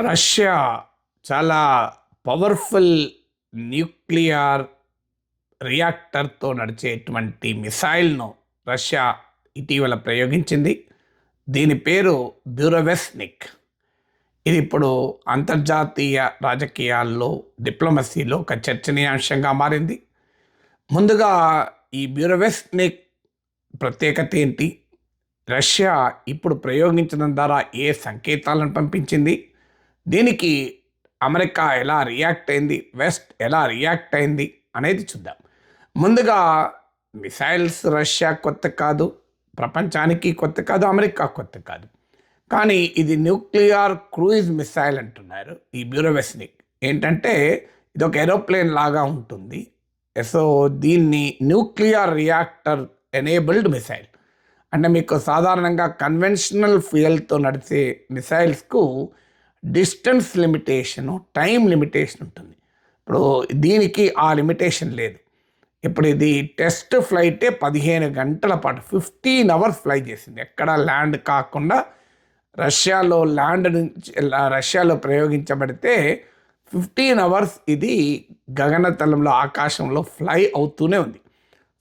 Russia చాలా powerful nuclear రియాక్టర్తో నడిచేటువంటి మిసైల్ను Russia ఇటీవల ప్రయోగించింది. దీని పేరు బ్యూరోవెస్నిక్. ఇది ఇప్పుడు అంతర్జాతీయ రాజకీయాల్లో డిప్లొమసీలో ఒక చర్చనీయాంశంగా మారింది. ముందుగా ఈ బ్యూరోవెస్నిక్ ప్రత్యేకత ఏంటి? రష్యా ఇప్పుడు ప్రయోగించడం ద్వారా ఏ సంకేతాలను పంపించింది? దీనికి అమెరికా ఎలా రియాక్ట్ అయింది వెస్ట్ ఎలా రియాక్ట్ అయింది అనేది చూద్దాం. ముందుగా మిసైల్స్ రష్యా కొత్త కాదు ప్రపంచానికి కొత్త కాదు అమెరికా కొత్త కాదు. కానీ ఇది న్యూక్లియర్ క్రూయిజ్ మిసైల్ అంటున్నారు ఈ బ్యూరోవెస్నిక్ ఏంటంటే ఇది ఒక ఏరోప్లేన్ లాగా ఉంటుంది. సో దీన్ని న్యూక్లియర్ రియాక్టర్ ఎనేబుల్డ్ మిసైల్. అంటే మీకు సాధారణంగా కన్వెన్షనల్ ఫ్యూయల్తో నడిచే మిసైల్స్కు డిస్టెన్స్ లిమిటేషను టైం లిమిటేషన్ ఉంటుంది. ఇప్పుడు దీనికి ఆ లిమిటేషన్ లేదు. ఇప్పుడు ఇది టెస్ట్ ఫ్లైటే పదిహేను గంటల పాటు ఫిఫ్టీన్ అవర్స్ ఫ్లై చేసింది. ఎక్కడ ల్యాండ్ కాకుండా రష్యాలో ల్యాండ్ నుంచి రష్యాలో ప్రయోగించబడితే ఫిఫ్టీన్ అవర్స్ ఇది గగనతలంలో ఆకాశంలో ఫ్లై అవుతూనే ఉంది.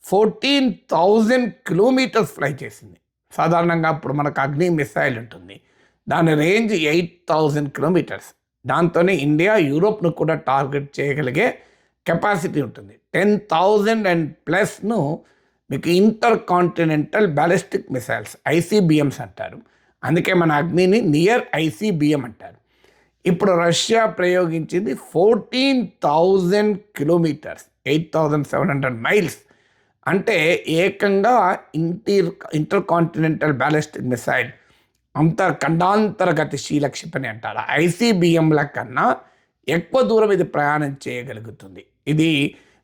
ఫోర్టీన్ థౌజండ్ కిలోమీటర్స్ ఫ్లై చేసింది. సాధారణంగా ఇప్పుడు మనకు అగ్ని మిసైల్ ఉంటుంది. దాని రేంజ్ ఎయిట్ థౌజండ్ కిలోమీటర్స్ దాంతోనే ఇండియా యూరోప్ను కూడా టార్గెట్ చేయగలిగే కెపాసిటీ ఉంటుంది. టెన్ థౌజండ్ అండ్ ప్లస్ను మీకు intercontinental ballistic missiles ICBMs అంటారు. అందుకే మన అగ్నిని నియర్ ఐసీబిఎం అంటారు. ఇప్పుడు Russia ప్రయోగించింది fourteen thousand kilometres eight thousand seven hundred miles అంటే ఏకంగా inter intercontinental ballistic missile అంత ఖండాంతర గతిశీల క్షిపణి అంటారు ఐసీబిఎంల కన్నా ఎక్కువ దూరం ఇది ప్రయాణం చేయగలుగుతుంది. ఇది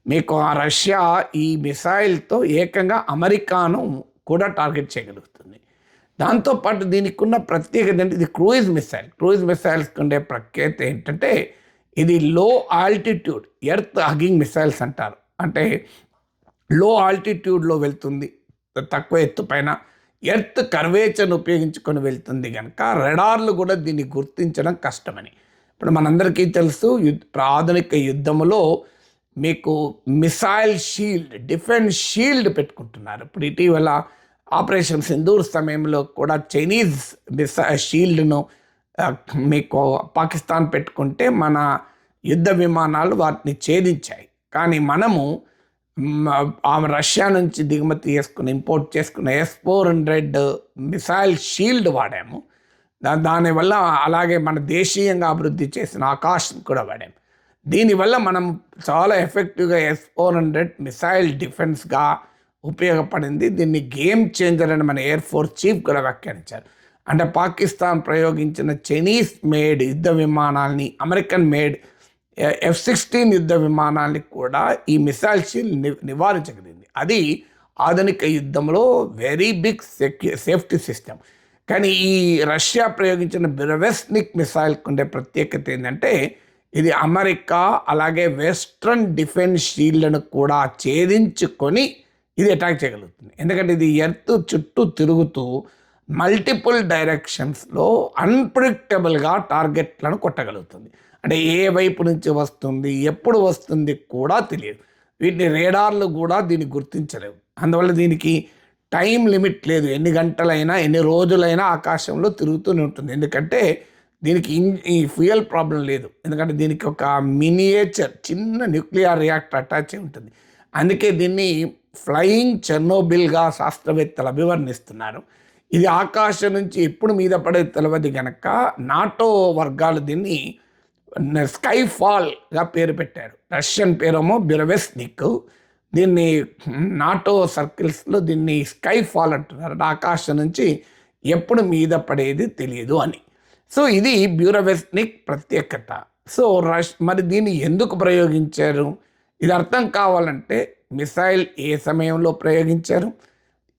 మీకు ఆ రష్యా ఈ మిసైల్తో ఏకంగా అమెరికాను కూడా టార్గెట్ చేయగలుగుతుంది. దాంతోపాటు దీనికి ఉన్న ప్రత్యేకత ఏంటంటే ఇది క్రూయిజ్ మిసైల్. క్రూయిజ్ మిసైల్స్కి ఉండే ప్రఖ్యాతి ఏంటంటే ఇది లో ఆల్టిట్యూడ్ ఎర్త్ హగింగ్ మిసైల్స్ అంటారు. అంటే లో ఆల్టిట్యూడ్లో వెళ్తుంది. తక్కువ ఎత్తు పైన ఎర్త్ కర్వేచర్ను ఉపయోగించుకొని వెళ్తుంది కనుక రెడార్లు కూడా దీన్ని గుర్తించడం కష్టమని. ఇప్పుడు మనందరికీ తెలుసు యుద్ధ ఆధునిక యుద్ధంలో మీకు మిసైల్ షీల్డ్ డిఫెన్స్ షీల్డ్ పెట్టుకుంటున్నారు. ఇప్పుడు ఇటీవల ఆపరేషన్ సింధూర్ సమయంలో కూడా చైనీస్ మిసైల్ షీల్డ్ను మీకు పాకిస్తాన్ పెట్టుకుంటే మన యుద్ధ విమానాలు వాటిని ఛేదించాయి. కానీ మనము ఆమె రష్యా నుంచి దిగుమతి చేసుకుని ఇంపోర్ట్ చేసుకున్న S four hundred missile shield వాడాము. దానివల్ల అలాగే మన దేశీయంగా అభివృద్ధి చేసిన ఆకాశం కూడా వాడాము. దీనివల్ల మనం చాలా ఎఫెక్టివ్గా ఎస్ ఫోర్ హండ్రెడ్ మిసైల్ డిఫెన్స్గా ఉపయోగపడింది. దీన్ని గేమ్ చేంజర్ అని మన ఎయిర్ ఫోర్స్ చీఫ్ కూడా వ్యాఖ్యానించారు. అంటే పాకిస్తాన్ ప్రయోగించిన చైనీస్ మేడ్ యుద్ధ విమానాల్ని అమెరికన్ మేడ్ ఎఫ్ సిక్స్టీన్ యుద్ధ విమానాన్ని కూడా ఈ మిసైల్ షీల్డ్ని నివారించగలిగింది. అది ఆధునిక యుద్ధంలో వెరీ బిగ్ సెక్యూ సేఫ్టీ సిస్టమ్ కానీ ఈ రష్యా ప్రయోగించిన బ్రెవెస్నిక్ మిసైల్కి ఉండే ప్రత్యేకత ఏంటంటే ఇది అమెరికా అలాగే వెస్ట్రన్ డిఫెన్స్ షీల్డ్ను కూడా ఛేదించుకొని ఇది అటాక్ చేయగలుగుతుంది. ఎందుకంటే ఇది ఎర్త్ చుట్టూ తిరుగుతూ మల్టిపుల్ డైరెక్షన్స్లో అన్ప్రిడిక్టబుల్గా టార్గెట్లను కొట్టగలుగుతుంది. అంటే ఏ వైపు నుంచి వస్తుంది ఎప్పుడు వస్తుంది కూడా తెలియదు. వీటిని రేడార్లు కూడా దీన్ని గుర్తించలేవు. అందువల్ల దీనికి టైం లిమిట్ లేదు. ఎన్ని గంటలైనా ఎన్ని రోజులైనా ఆకాశంలో తిరుగుతూనే ఉంటుంది. ఎందుకంటే దీనికి ఈ ఫ్యూయల్ ప్రాబ్లం లేదు. ఎందుకంటే దీనికి ఒక మినియేచర్ చిన్న న్యూక్లియర్ రియాక్టర్ అటాచ్ అయి ఉంటుంది. అందుకే దీన్ని ఫ్లయింగ్ చెర్నోబిల్గా శాస్త్రవేత్తలు అభివర్ణిస్తున్నారు. ఇది ఆకాశం నుంచి ఎప్పుడు మీద పడే తెలియదు గనక నాటో వర్గాలు దీన్ని స్కై ఫాల్గా పేరు పెట్టారు. రష్యన్ పేరేమో బిరవెస్నిక్. దీన్ని నాటో సర్కిల్స్లో దీన్ని స్కై ఫాల్ అంటున్నారు ఆకాశం నుంచి ఎప్పుడు మీద పడేది తెలియదు అని. సో ఇది బ్యూరోవెస్నిక్ ప్రత్యేకత. సో రష్ మరి దీన్ని ఎందుకు ప్రయోగించారు? ఇది అర్థం కావాలంటే మిసైల్ ఏ సమయంలో ప్రయోగించారు?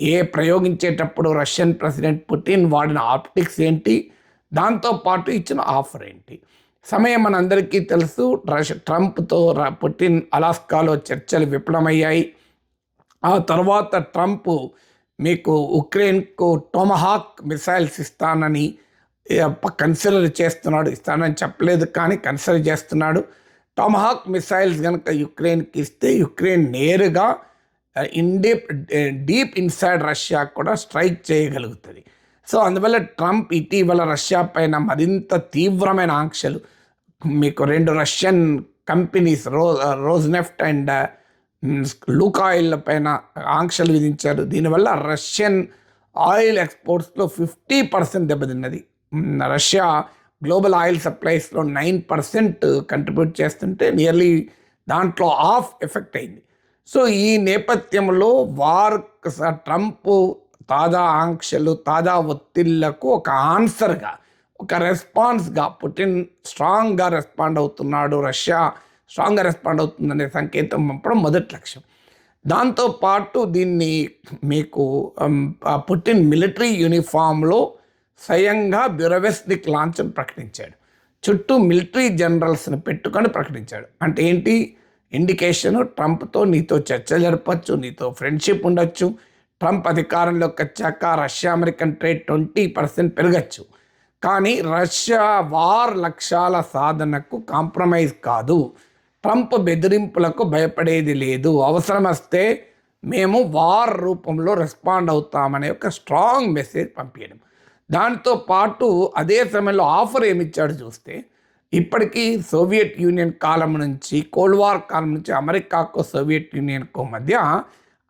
ఏ ప్రయోగించేటప్పుడు రష్యన్ ప్రెసిడెంట్ పుటిన్ వాడిన ఆప్టిక్స్ ఏంటి? దాంతోపాటు ఇచ్చిన ఆఫర్ ఏంటి? సమయం మనందరికీ తెలుసు రష్ ట్రంప్తో పుటిన్ అలాస్కాలో చర్చలు విఫలమయ్యాయి. ఆ తర్వాత ట్రంప్ మీకు ఉక్రెయిన్కు టోమహాక్ మిసైల్స్ ఇస్తానని కన్సిడర్ చేస్తున్నాడు ఇస్తానని చెప్పలేదు కానీ కన్సిడర్ చేస్తున్నాడు. టోమహాక్ మిసైల్స్ కనుక యుక్రెయిన్కి ఇస్తే యుక్రెయిన్ నేరుగా in deep deep inside Russia కూడా స్ట్రైక్ చేయగలుగుతుంది. సో అందువల్ల ట్రంప్ ఇటీవల రష్యా పైన మరింత తీవ్రమైన ఆంక్షలు. మీకు రెండు రష్యన్ కంపెనీస్ రో రోజ్నెఫ్ట్ అండ్ లూకాయిల్ పైన ఆంక్షలు విధించారు. దీనివల్ల రష్యన్ ఆయిల్ ఎక్స్పోర్ట్స్లో ఫిఫ్టీ పర్సెంట్ దెబ్బతిన్నది. రష్యా గ్లోబల్ ఆయిల్ సప్లైస్లో నైన్ పర్సెంట్ కంట్రిబ్యూట్ చేస్తుంటే నియర్లీ దాంట్లో ఆఫ్ ఎఫెక్ట్ అయింది. సో ఈ నేపథ్యంలో వార్ ట్రంప్ తాజా ఆంక్షలు తాజా ఒత్తిళ్ళకు ఒక ఆన్సర్గా ఒక రెస్పాన్స్గా పుటిన్ స్ట్రాంగ్గా రెస్పాండ్ అవుతున్నాడు రష్యా. స్ట్రాంగ్గా రెస్పాండ్ అవుతుందనే సంకేతం పంపడం మొదటి లక్ష్యం. దాంతోపాటు దీన్ని మీకు పుటిన్ మిలిటరీ యూనిఫామ్లో స్వయంగా బ్యూరవెస్నిక్ లాంచ్ ప్రకటించాడు. చుట్టూ మిలిటరీ జనరల్స్ని పెట్టుకొని ప్రకటించాడు. అంటే ఏంటి? ఇండికేషన్ ట్రంప్తో నీతో చర్చ జరపచ్చు నీతో ఫ్రెండ్షిప్ ఉండొచ్చు ట్రంప్ అధికారంలోకి వచ్చాక Russia American trade twenty percent పెరగచ్చు. కానీ రష్యా వార్ లక్ష్యాల సాధనకు కాంప్రమైజ్ కాదు. ట్రంప్ బెదిరింపులకు భయపడేది లేదు. అవసరం వస్తే మేము వార్ రూపంలో రెస్పాండ్ అవుతామనే ఒక స్ట్రాంగ్ మెసేజ్ పంపించడం దాంతో పాటు అదే సమయంలో ఆఫర్ ఏమిచ్చాడు చూస్తే ఇప్పటికీ సోవియట్ యూనియన్ కాలం నుంచి కోల్డ్ వార్ కాలం నుంచి అమెరికాకు సోవియట్ యూనియన్కు మధ్య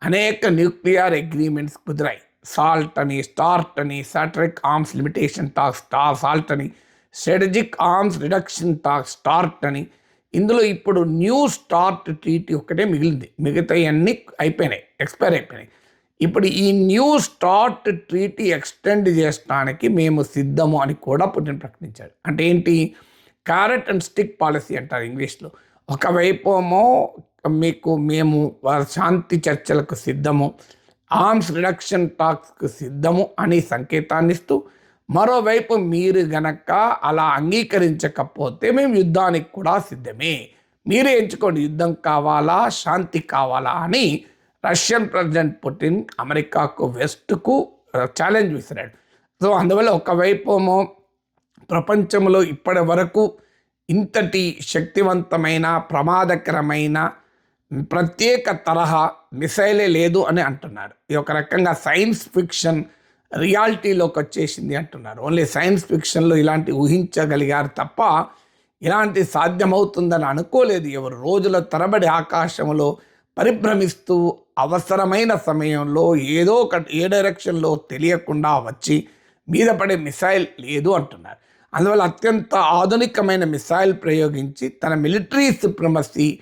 అనేక న్యూక్లియర్ అగ్రిమెంట్స్ కుదిరాయి. సాల్ట్ అని స్టార్ట్ అని strategic arms limitation talk star SALT అని strategic arms reduction talk START అని. ఇందులో ఇప్పుడు న్యూ స్టార్ట్ ట్రీటీ ఒక్కటే మిగిలింది. మిగతా అన్నీ అయిపోయినాయి ఎక్స్పైర్ అయిపోయినాయి. ఇప్పుడు ఈ న్యూ స్టార్ట్ ట్రీటీ ఎక్స్టెండ్ చేయడానికి మేము సిద్ధము అని కూడా పుట్టిన ప్రకటించాడు. అంటే ఏంటి? క్యారెట్ అండ్ స్టిక్ పాలసీ అంటారు ఇంగ్లీష్లో. ఒకవైపు ఏమో మీకు మేము శాంతి చర్చలకు సిద్ధము ఆర్మ్స్ రిడక్షన్ టాక్స్కు సిద్ధము అని సంకేతాన్ని ఇస్తూ మరోవైపు మీరు గనక అలా అంగీకరించకపోతే మేము యుద్ధానికి కూడా సిద్ధమే. మీరే ఎంచుకోండి యుద్ధం కావాలా శాంతి కావాలా అని రష్యన్ ప్రెసిడెంట్ పుటిన్ అమెరికాకు వెస్ట్కు ఛాలెంజ్ విసిరాడు. సో అందువల్ల ఒకవైపు ప్రపంచంలో ఇప్పటి వరకు ఇంతటి శక్తివంతమైన ప్రమాదకరమైన ప్రత్యేక తరహా మిసైలే లేదు అని అంటున్నారు. ఇది ఒక రకంగా సైన్స్ ఫిక్షన్ రియాలిటీలోకి వచ్చేసింది అంటున్నారు. ఓన్లీ సైన్స్ ఫిక్షన్లో ఇలాంటి ఊహించగలిగారు తప్ప ఇలాంటి సాధ్యమవుతుందని అనుకోలేదు ఎవరు. రోజుల తరబడి ఆకాశంలో పరిభ్రమిస్తూ అవసరమైన సమయంలో ఏదో ఒక ఏ డైరెక్షన్లో తెలియకుండా వచ్చి మీద పడే మిసైల్ లేదు అంటున్నారు. అందువల్ల అత్యంత ఆధునికమైన మిసైల్ ప్రయోగించి తన మిలిటరీ సుప్రమసీ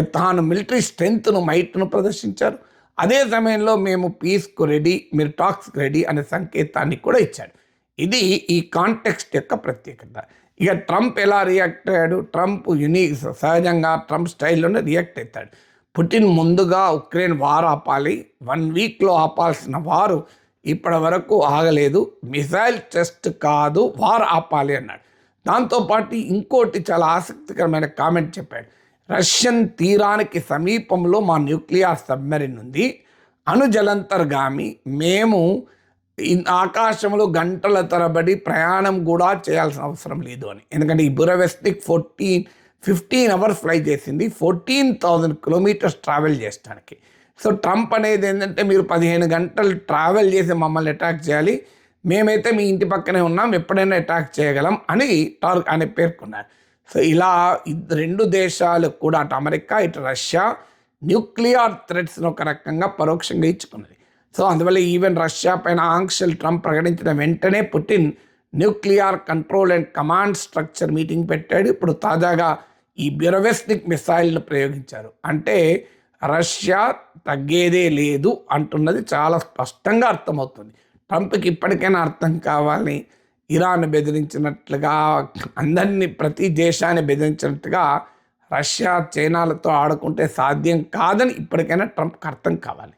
తాను మిలిటరీ స్ట్రెంగ్త్ను మైట్ను ప్రదర్శించారు అదే సమయంలో మేము పీస్కు రెడీ మీరు టాక్స్కి రెడీ అనే సంకేతాన్ని కూడా ఇచ్చాడు. ఇది ఈ కాంటెక్స్ట్ యొక్క ప్రత్యేకత. ఇక ట్రంప్ ఎలా రియాక్ట్ అయ్యాడు? ట్రంప్ యునీక్ సహజంగా ట్రంప్ స్టైల్లోనే రియాక్ట్ అవుతాడు. పుటిన్ ముందుగా ఉక్రెయిన్ వార్ ఆపాలి. వన్ వీక్లో ఆపాల్సిన వారు ఇప్పటి వరకు ఆగలేదు. మిసైల్ టెస్ట్ కాదు వార్ ఆపాలి అన్నాడు. దాంతోపాటు ఇంకోటి చాలా ఆసక్తికరమైన కామెంట్ చెప్పాడు. రష్యన్ తీరానికి సమీపంలో మా న్యూక్లియర్ సబ్మెరిన్ ఉంది. అణుజలంతర్గామి మేము ఆకాశంలో గంటల తరబడి ప్రయాణం కూడా చేయాల్సిన అవసరం లేదు అని. ఎందుకంటే ఈ Burevestnik fourteen fifteen hours fly చేసింది. ఫోర్టీన్ థౌజండ్ కిలోమీటర్స్ ట్రావెల్ చేయడానికి సో ట్రంప్ అనేది ఏంటంటే మీరు పదిహేను గంటలు ట్రావెల్ చేసి మమ్మల్ని అటాక్ చేయాలి. మేమైతే మీ ఇంటి పక్కనే ఉన్నాం. ఎప్పుడైనా అటాక్ చేయగలం అని టార్క్ అని పేర్కొన్నారు. సో ఇలా రెండు దేశాలకు కూడా అటు అమెరికా ఇటు రష్యా న్యూక్లియర్ థ్రెట్స్ను ఒక రకంగా పరోక్షంగా ఇచ్చుకున్నది. సో అందువల్ల ఈవెన్ రష్యా పైన ఆంక్షలు ట్రంప్ ప్రకటించిన వెంటనే Putin nuclear control and command structure meeting పెట్టాడు. ఇప్పుడు తాజాగా ఈ బ్యూరోవెస్టిక్ మిసైల్ను ప్రయోగించారు. అంటే రష్యా తగ్గేదే లేదు అంటున్నది చాలా స్పష్టంగా అర్థమవుతుంది. ట్రంప్కి ఇప్పటికైనా అర్థం కావాలి. ఇరాన్ బెదిరించినట్లుగా అందరినీ ప్రతి దేశాన్ని బెదిరించినట్టుగా రష్యా చైనాలతో ఆడుకుంటే సాధ్యం కాదని ఇప్పటికైనా ట్రంప్కి అర్థం కావాలి.